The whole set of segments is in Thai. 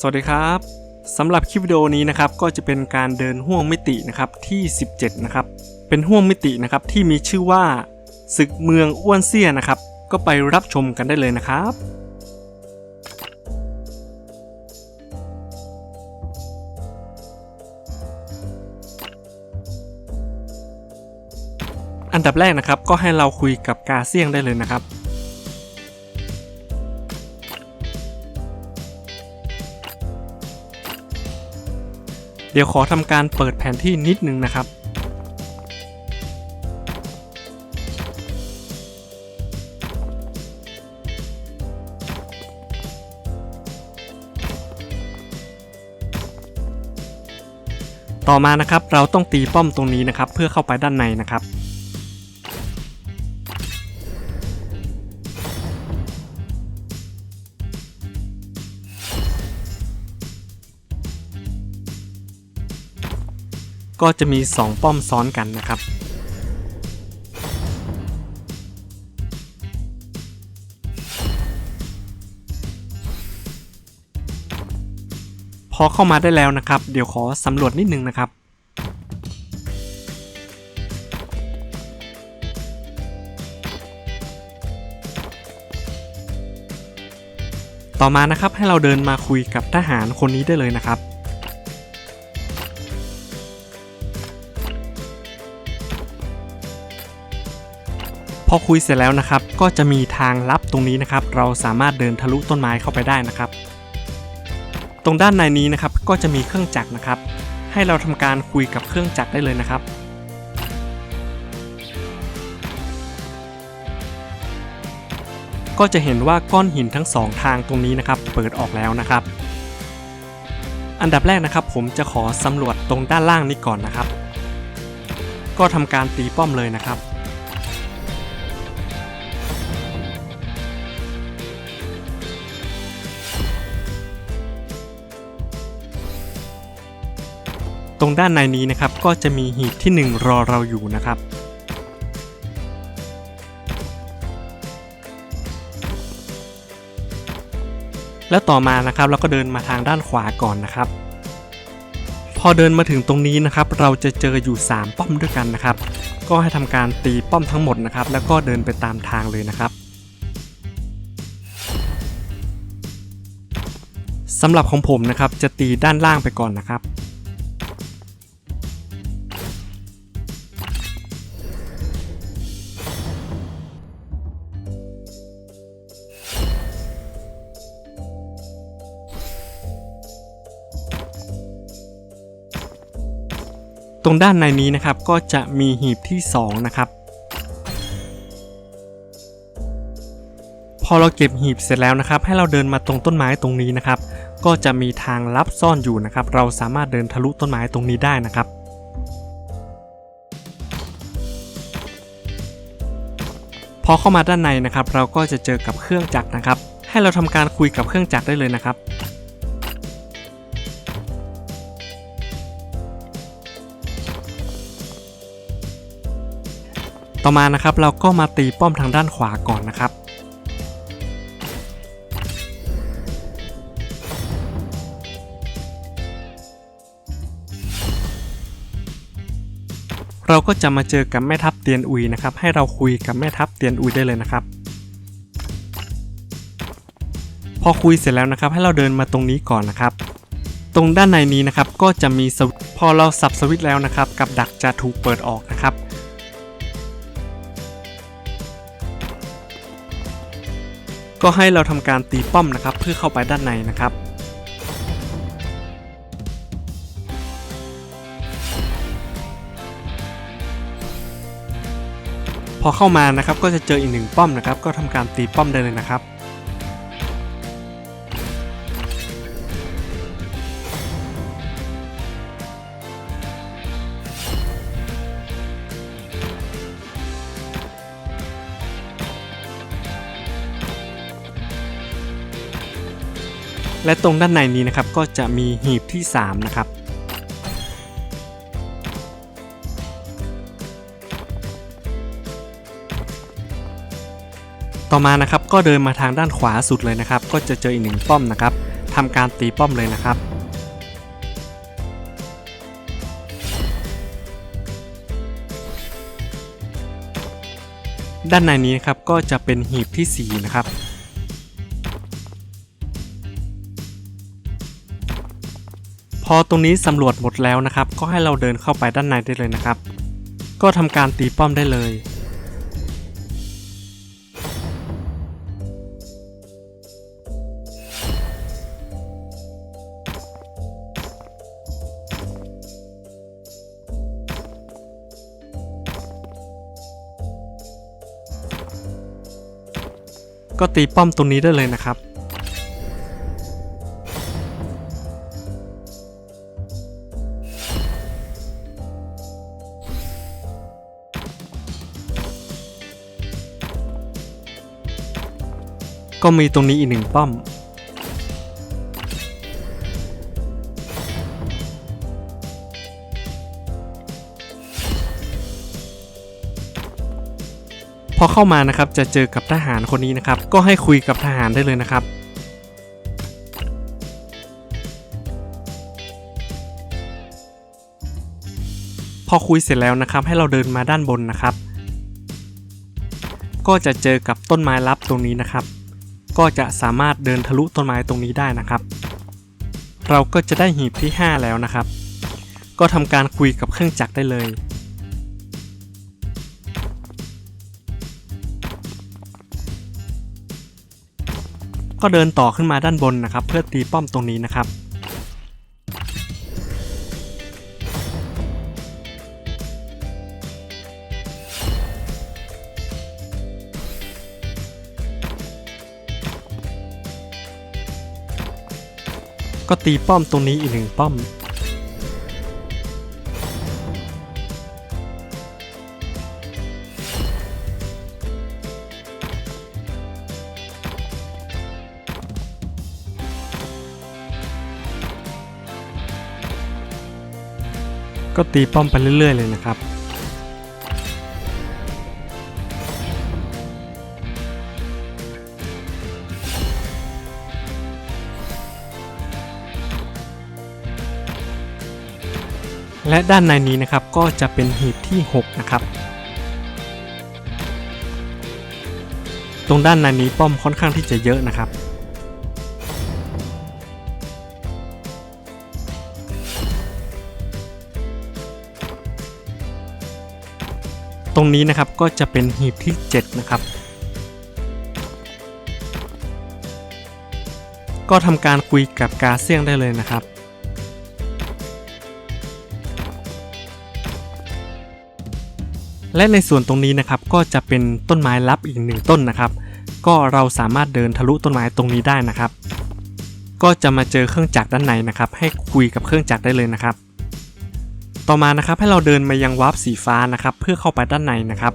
สวัสดีครับสำหรับคลิปวิดีโอนี้นะครับก็จะเป็นการเดินห่วงมิตินะครับที่ 17 นะครับ เป็นห่วงมิตินะครับที่มีชื่อว่าศึกเมืองอ้วนเซี่ยนะครับ ก็ไปรับชมกันได้เลยนะครับอันดับแรกนะครับก็ให้เราคุยกับกาเซียงได้เลยนะครับ เดี๋ยวขอทำการเปิดแผนที่นิดนึงนะครับต่อมานะครับเราต้องตีป้อมตรงนี้นะครับ เพื่อเข้าไปด้านในนะครับ ก็จะมี 2 ป้อมซ้อนกันนะครับ พอเข้ามาได้แล้วนะครับ เดี๋ยวขอสำรวจนิดนึงนะครับต่อมานะครับให้เราเดินมาคุยกับทหารคนนี้ได้เลยนะครับ พอคุยเสร็จแล้วนะครับ ก็จะมีทางลับตรงนี้นะครับ เราสามารถเดินทะลุต้นไม้เข้าไปได้นะครับ ตรงด้านในนี้นะครับก็จะมีเครื่องจักรนะครับ ให้เราทำการคุยกับเครื่องจักรได้เลยนะครับ ก็จะเห็นว่าก้อนหินทั้งสองทางตรงนี้นะครับ เปิดออกแล้วนะครับ อันดับแรกนะครับ ผมจะขอสำรวจตรงด้านล่างนี้ก่อนนะครับ ก็ทำการตีป้อมเลยนะครับ ตรงด้านในนี้นะครับก็จะมีหีบที่ 1 รอเราอยู่นะครับแล้วต่อมานะครับเราก็เดินมาทางด้านขวาก่อนนะครับ พอเดินมาถึงตรงนี้นะครับ เราจะเจออยู่ 3 ป้อมด้วยกันนะครับ ก็ให้ทำการตีป้อมทั้งหมดนะครับ แล้วก็เดินไปตามทางเลยนะครับสำหรับของผมนะครับจะตีด้านล่างไปก่อนนะครับ ตรงด้านในนี้นะครับก็จะมีหีบที่ 2 นะครับ พอเราเก็บหีบเสร็จแล้วนะครับ ให้เราเดินมาตรงต้นไม้ตรงนี้นะครับ ก็จะมีทางลับซ่อนอยู่นะครับ เราสามารถเดินทะลุต้นไม้ตรงนี้ได้นะครับพอเข้ามาด้านในนะครับ เราก็จะเจอกับเครื่องจักรนะครับ ให้เราทำการคุยกับเครื่องจักรได้เลยนะครับ ต่อมานะครับเราก็มาตีป้อมทางด้านขวาก่อนนะครับ เราก็จะมาเจอกับแม่ทัพเตียนอุยนะครับ ให้เราคุยกับแม่ทัพเตียนอุยได้เลยนะครับ พอคุยเสร็จแล้วนะครับ ให้เราเดินมาตรงนี้ก่อนนะครับตรงด้านในนี้นะครับก็จะมีพอเราสับสวิตช์แล้วนะครับ กับดักจะถูกเปิดออกนะครับ ก็ให้เราทำการตีป้อมนะครับ เพื่อเข้าไปด้านในนะครับ พอเข้ามานะครับก็จะเจออีกหนึ่งป้อมนะครับ ก็ทำการตีป้อมได้เลยนะครับ และตรงด้านในนี้นะครับก็จะมีหีบที่ 3 นะครับ ต่อมานะครับก็เดินมาทางด้านขวาสุดเลยนะครับ ก็จะเจออีกหนึ่งป้อมนะครับทำการตีป้อมเลยนะครับด้านในนี้นะครับก็จะเป็นหีบที่ 4 นะครับ พอตรงนี้สำรวจหมดแล้วนะครับ ก็ให้เราเดินเข้าไปด้านในได้เลยนะครับ ก็ทำการตีป้อมได้เลย ก็ตีป้อมตรงนี้ได้เลยนะครับ ก็มีตรงนี้อีกหนึ่งป้อม พอเข้ามานะครับจะเจอกับทหารคนนี้นะครับ ก็ให้คุยกับทหารได้เลยนะครับพอคุยเสร็จแล้วนะครับให้เราเดินมาด้านบนนะครับ ก็จะเจอกับต้นไม้ลับตรงนี้นะครับ ก็จะสามารถเดินทะลุต้นไม้ตรงนี้ได้นะครับ เราก็จะได้หีบที่ 5 แล้วนะครับ ก็ทำการคุยกับเครื่องจักรได้เลย ก็เดินต่อขึ้นมาด้านบนนะครับ เพื่อตีป้อมตรงนี้นะครับ ก็ตีป้อมตรงนี้อีกหนึ่งป้อม ก็ตีป้อมไปเรื่อยๆเลยนะครับ และด้านในนี้นะครับก็จะเป็นหีบที่ 6 นะครับ ตรงด้านในนี้ป้อมค่อนข้างที่จะเยอะนะครับ ตรงนี้นะครับก็จะเป็นหีบที่ 7 นะครับ ก็ทำการคุยกับกาเซียงได้เลยนะครับ และในส่วนตรงนี้นะครับก็จะเป็นต้นไม้ลับอีกหนึ่งต้นนะครับ ก็เราสามารถเดินทะลุต้นไม้ตรงนี้ได้นะครับ ก็จะมาเจอเครื่องจักรด้านในนะครับ ให้คุยกับเครื่องจักรได้เลยนะครับ ต่อมานะครับให้เราเดินมายังวาร์ปสีฟ้านะครับ เพื่อเข้าไปด้านในนะครับ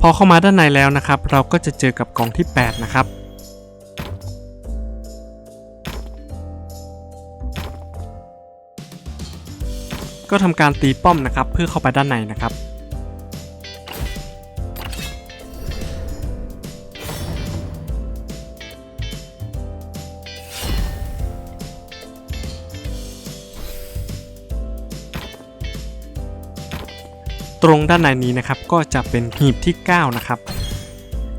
พอเข้ามาด้านในแล้วนะครับ เราก็จะเจอกับกล่องที่ 8 นะครับ ก็ทำการตีป้อมนะครับ เพื่อเข้าไปด้านในนะครับ ตรงด้านในนี้นะครับก็จะเป็นหีบที่ 9 นะครับ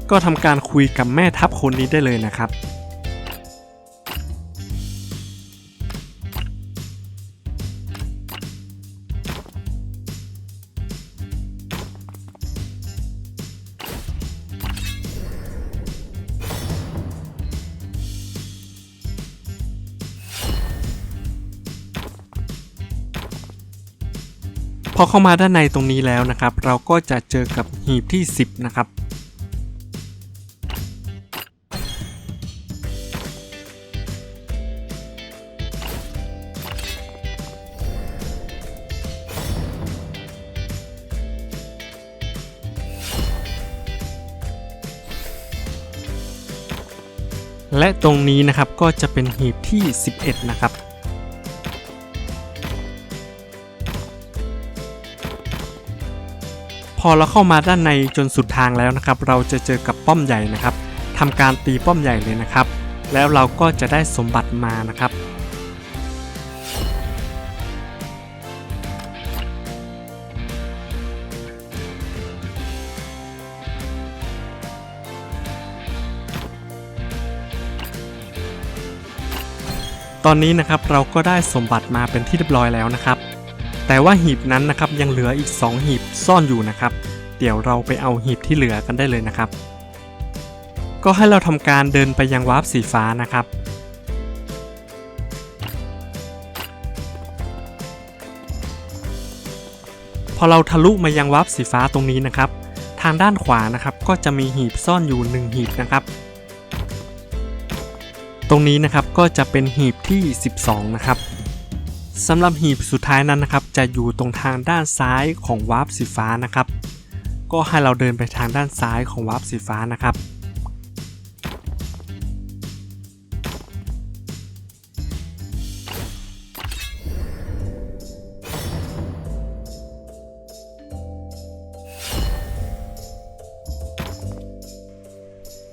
ก็ทำการคุยกับแม่ทัพคนนี้ได้เลยนะครับ อเข้ามาด้านในตรงนี้แล้วนะครับ เราก็จะเจอกับหีบที่ 10 นะครับแและตรงนี้นะครับก็จะเป็นหีบที่ 11 นะครับ อเราเข้ามาด้านในจนสุดทางแล้วนะครับ เราจะเจอกับป้อมใหญ่นะครับทำการตีป้อมใหญ่เลยนะครับ แล้วเราก็จะได้สมบัติมานะครับตอนนี้นะครับเราก็ได้สมบัติมาเป็นที่เรียบร้อยแล้วนะครับ แต่ว่าหีบนั้นนะครับยังเหลืออีก 2 หีบซ่อนอยู่นะครับ เดี๋ยวเราไปเอาหีบที่เหลือกันได้เลยนะครับ ก็ให้เราทำการเดินไปยังวาร์ปสีฟ้านะครับ พอเราทะลุมายังวาร์ปสีฟ้าตรงนี้นะครับ ทางด้านขวานะครับก็จะมีหีบซ่อนอยู่ 1 หีบนะครับ ตรงนี้นะครับก็จะเป็นหีบที่ 12 นะครับ สำหรับหีบสุดท้ายนั้นนะครับ จะอยู่ตรงทางด้านซ้ายของวาร์ปสีฟ้านะครับ ก็ให้เราเดินไปทางด้านซ้ายของวาร์ปสีฟ้านะครับ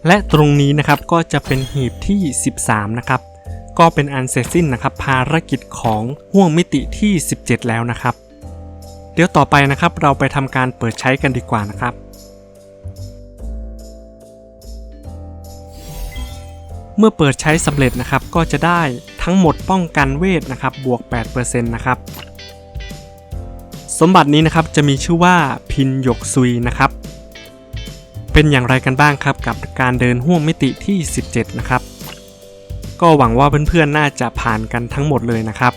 และตรงนี้นะครับก็จะเป็นหีบที่ 13 นะครับ ก็เป็นอันเสร็จสิ้นนะครับภารกิจของห่วงมิติที่ 17 แล้วนะครับ เดี๋ยวต่อไปนะครับเราไปทำการเปิดใช้กันดีกว่านะครับ เมื่อเปิดใช้สำเร็จนะครับก็จะได้ทั้งหมดป้องกันเวทนะครับบวก 8%นะครับสมบัตินี้นะครับจะมีชื่อว่าพินหยกซุยนะครับ เป็นอย่างไรกันบ้างครับกับการเดินห่วงมิติที่ 17 นะครับ ก็หวังว่าเพื่อนๆน่าจะผ่านกันทั้งหมดเลยนะครับ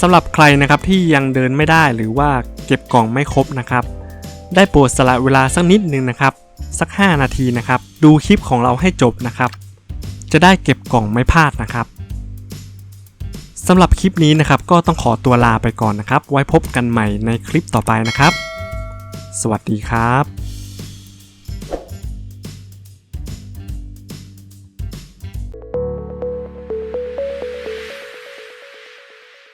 สำหรับใครนะครับที่ยังเดินไม่ได้หรือว่าเก็บกล่องไม่ครบนะครับ ได้โปรดสละเวลาสักนิดนึงนะครับ สัก 5 นาทีนะครับ ดูคลิปของเราให้จบนะครับ จะได้เก็บกล่องไม่พลาดนะครับสำหรับคลิปนี้นะครับก็ต้องขอตัวลาไปก่อนนะครับ ไว้พบกันใหม่ในคลิปต่อไปนะครับ สวัสดีครับ